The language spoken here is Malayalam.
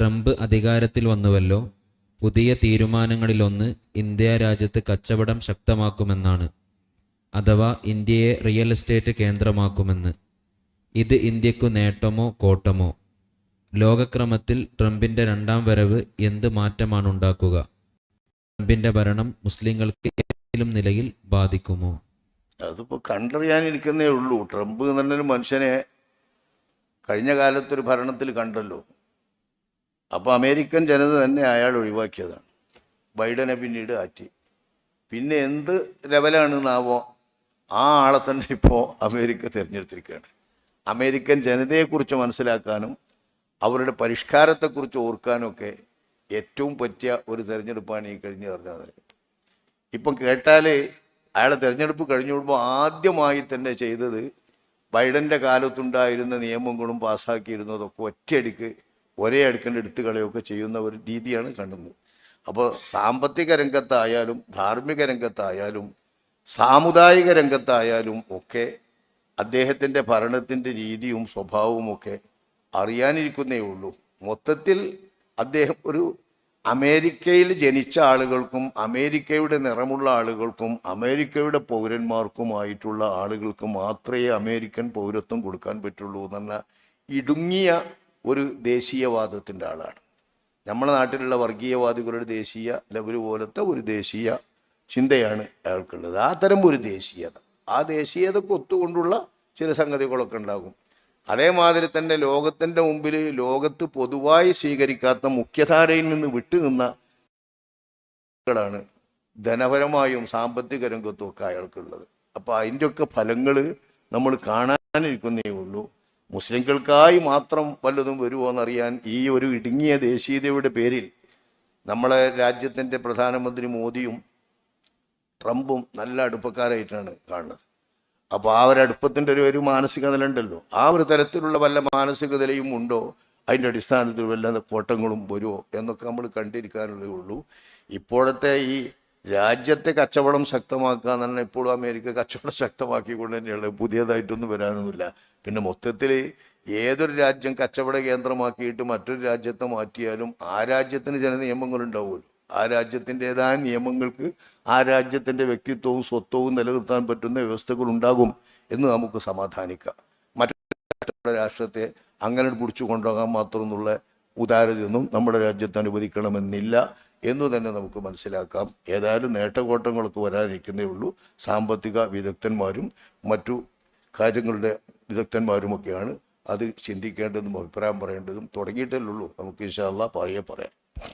ട്രംപ് അധികാരത്തിൽ വന്നുവല്ലോ പുതിയ തീരുമാനങ്ങളിലൊന്ന് ഇന്ത്യ രാജ്യത്ത് കച്ചവടം ശക്തമാക്കുമെന്നാണ് അഥവാ ഇന്ത്യയെ റിയൽ എസ്റ്റേറ്റ് കേന്ദ്രമാക്കുമെന്ന്. ഇത് ഇന്ത്യക്കു നേട്ടമോ കോട്ടമോ? ലോകക്രമത്തിൽ ട്രംപിന്റെ രണ്ടാം വരവ് എന്ത് മാറ്റമാണ് ഉണ്ടാക്കുക ട്രംപിന്റെ ഭരണം മുസ്ലിങ്ങൾക്ക് ഏതെങ്കിലും നിലയിൽ ബാധിക്കുമോ? അതിപ്പോൾ കണ്ടറിയാനിരിക്കുന്നേ ഉള്ളൂ. ട്രംപ് എന്നൊരു മനുഷ്യനെ കഴിഞ്ഞ കാലത്തൊരു ഭരണത്തിൽ കണ്ടല്ലോ. അപ്പോൾ അമേരിക്കൻ ജനത തന്നെ അയാൾ ഒഴിവാക്കിയതാണ്. ബൈഡനെ പിന്നീട് ആറ്റി. പിന്നെ എന്ത് ലെവലാണെന്നാവോ ആ ആളെ തന്നെ ഇപ്പോൾ അമേരിക്ക തിരഞ്ഞെടുത്തിരിക്കുകയാണ്. അമേരിക്കൻ ജനതയെക്കുറിച്ച് മനസ്സിലാക്കാനും അവരുടെ പരിഷ്കാരത്തെക്കുറിച്ച് ഓർക്കാനൊക്കെ ഏറ്റവും പറ്റിയ ഒരു തിരഞ്ഞെടുപ്പാണ് ഈ കഴിഞ്ഞ് പറഞ്ഞത് ഇപ്പം കേട്ടാൽ അയാളെ തിരഞ്ഞെടുപ്പ് കഴിഞ്ഞു വിടുമ്പോൾ ആദ്യമായി തന്നെ ചെയ്തത് ബൈഡന്റെ കാലത്തുണ്ടായിരുന്ന നിയമങ്ങളും പാസ്സാക്കിയിരുന്നതൊക്കെ ഒറ്റയടിക്ക് ഒരേ അടുക്കേണ്ട എടുത്തു കളയൊക്കെ ചെയ്യുന്ന ഒരു രീതിയാണ് കാണുന്നത് അപ്പോൾ സാമ്പത്തിക രംഗത്തായാലും ധാർമ്മിക രംഗത്തായാലും സാമുദായിക രംഗത്തായാലും ഒക്കെ അദ്ദേഹത്തിന്റെ ഭരണത്തിന്റെ രീതിയും സ്വഭാവവും ഒക്കെ അറിയാനിരിക്കുന്നേ ഉള്ളൂ. മൊത്തത്തിൽ അദ്ദേഹം ഒരു അമേരിക്കയിൽ ജനിച്ച ആളുകൾക്കും അമേരിക്കയുടെ നിറമുള്ള ആളുകൾക്കും അമേരിക്കയുടെ പൗരന്മാർക്കുമായിട്ടുള്ള ആളുകൾക്ക് മാത്രമേ അമേരിക്കൻ പൗരത്വം കൊടുക്കാൻ പറ്റുള്ളൂ എന്നുള്ള ഇടുങ്ങിയ ഒരു ദേശീയവാദത്തിന്റെ ആളാണ്. നമ്മുടെ നാട്ടിലുള്ള വർഗീയവാദികളുടെ ദേശീയ ലെവൽ പോലത്തെ ഒരു ദേശീയ ചിന്തയാണ് അയാൾക്കുള്ളത്. ആ തരം ഒരു ദേശീയത. ആ ദേശീയതക്ക് ഒത്തുകൊണ്ടുള്ള ചില സംഗതികളൊക്കെ ഉണ്ടാകും. അതേമാതിരി തന്നെ ലോകത്തിന്റെ മുമ്പിൽ ലോകത്ത് പൊതുവായി സ്വീകരിക്കാത്ത മുഖ്യധാരയിൽ നിന്ന് വിട്ടുനിന്ന ാണ് ധനപരമായും സാമ്പത്തിക രംഗത്തും ഒക്കെ അയാൾക്കുള്ളത്. അപ്പോൾ അതിന്റെയൊക്കെ ഫലങ്ങൾ നമ്മൾ കാണാനിരിക്കുന്നേ ഉള്ളൂ. മുസ്ലിങ്ങൾക്കായി മാത്രം വല്ലതും വരുമോ എന്നറിയാൻ ഈ ഒരു ഇടുങ്ങിയ ദേശീയതയുടെ പേരിൽ നമ്മളെ രാജ്യത്തിന്റെ പ്രധാനമന്ത്രി മോദിയും ട്രംപും നല്ല അടുപ്പക്കാരായിട്ടാണ് കാണുന്നത്. അപ്പോൾ ആ ഒരു അടുപ്പത്തിന്റെ ഒരു ഒരു മാനസിക നില ഉണ്ടല്ലോ ആ ഒരു തരത്തിലുള്ള വല്ല മാനസിക നിലയും ഉണ്ടോ? അതിന്റെ അടിസ്ഥാനത്തിൽ വല്ല കോട്ടങ്ങളും വരുമോ എന്നൊക്കെ നമ്മൾ കണ്ടിരിക്കാനുള്ളേ ഉള്ളൂ. ഇപ്പോഴത്തെ ഈ രാജ്യത്തെ കച്ചവടം ശക്തമാക്കുക എന്ന് പറഞ്ഞാൽ ഇപ്പോഴും അമേരിക്ക കച്ചവടം ശക്തമാക്കിക്കൊണ്ട് തന്നെയുള്ള പുതിയതായിട്ടൊന്നും വരാനൊന്നുമില്ല. പിന്നെ മൊത്തത്തിൽ ഏതൊരു രാജ്യം കച്ചവട കേന്ദ്രമാക്കിയിട്ട് മറ്റൊരു രാജ്യത്തെ മാറ്റിയാലും ആ രാജ്യത്തിന് ചില നിയമങ്ങളുണ്ടാവുമല്ലോ ആ രാജ്യത്തിന്റെതായ നിയമങ്ങൾക്ക് ആ രാജ്യത്തിന്റെ വ്യക്തിത്വവും സ്വത്വവും നിലനിർത്താൻ പറ്റുന്ന വ്യവസ്ഥകൾ ഉണ്ടാകും എന്ന് നമുക്ക് സമാധാനിക്കാം. മറ്റു രാഷ്ട്രത്തെ അങ്ങനെ പിടിച്ചു കൊണ്ടുപോകാൻ മാത്രമെന്നുള്ള ഉദാരതയൊന്നും നമ്മുടെ രാജ്യത്ത് അനുവദിക്കണമെന്നില്ല എന്ന് തന്നെ നമുക്ക് മനസ്സിലാക്കാം. ഏതായാലും നേട്ടകോട്ടങ്ങളൊക്കെ വരാനിരിക്കുന്നേ ഉള്ളൂ. സാമ്പത്തിക വിദഗ്ധന്മാരും മറ്റു കാര്യങ്ങളുടെ വിദഗ്ധന്മാരുമൊക്കെയാണ് അത് ചിന്തിക്കേണ്ടതും അഭിപ്രായം പറയേണ്ടതും തുടങ്ങിയിട്ടല്ലേ ഉള്ളൂ. നമുക്ക് ഇൻഷാല്ല പറയേ പറയാം.